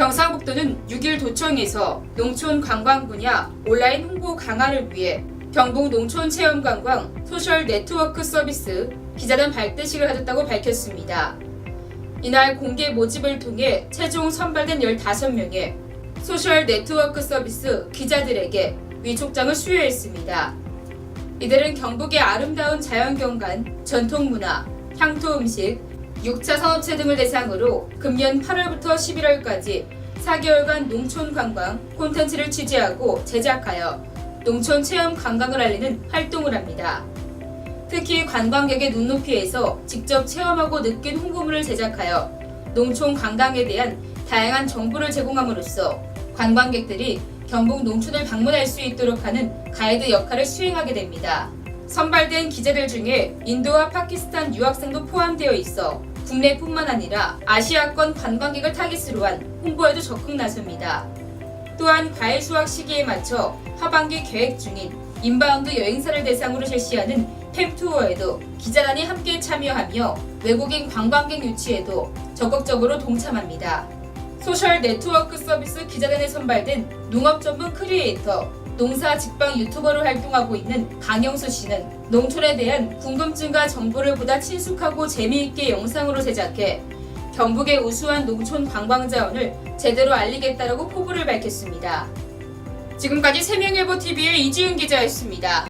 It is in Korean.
경상북도는 6일 도청에서 농촌 관광 분야 온라인 홍보 강화를 위해 경북 농촌 체험 관광 소셜 네트워크 서비스 기자단 발대식을 가졌다고 밝혔습니다. 이날 공개 모집을 통해 최종 선발된 15명의 소셜 네트워크 서비스 기자들에게 위촉장을 수여했습니다. 이들은 경북의 아름다운 자연경관, 전통문화, 향토 음식, 6차 산업체 등을 대상으로 금년 8월부터 11월까지 4개월간 농촌 관광 콘텐츠를 취재하고 제작하여 농촌 체험 관광을 알리는 활동을 합니다. 특히 관광객의 눈높이에서 직접 체험하고 느낀 홍보물을 제작하여 농촌 관광에 대한 다양한 정보를 제공함으로써 관광객들이 경북 농촌을 방문할 수 있도록 하는 가이드 역할을 수행하게 됩니다. 선발된 기자들 중에 인도와 파키스탄 유학생도 포함되어 있어 국내뿐만 아니라 아시아권 관광객을 타깃으로 한 홍보에도 적극 나섭니다. 또한 과일 수확 시기에 맞춰 하반기 계획 중인 인바운드 여행사를 대상으로 실시하는 팸투어에도 기자단이 함께 참여하며 외국인 관광객 유치에도 적극적으로 동참합니다. 소셜 네트워크 서비스 기자단에 선발된 농업 전문 크리에이터, 농사 직방 유튜버로 활동하고 있는 강영수 씨는 농촌에 대한 궁금증과 정보를 보다 친숙하고 재미있게 영상으로 제작해 경북의 우수한 농촌 관광 자원을 제대로 알리겠다라고 포부를 밝혔습니다. 지금까지 세명일보 TV의 이지은 기자였습니다.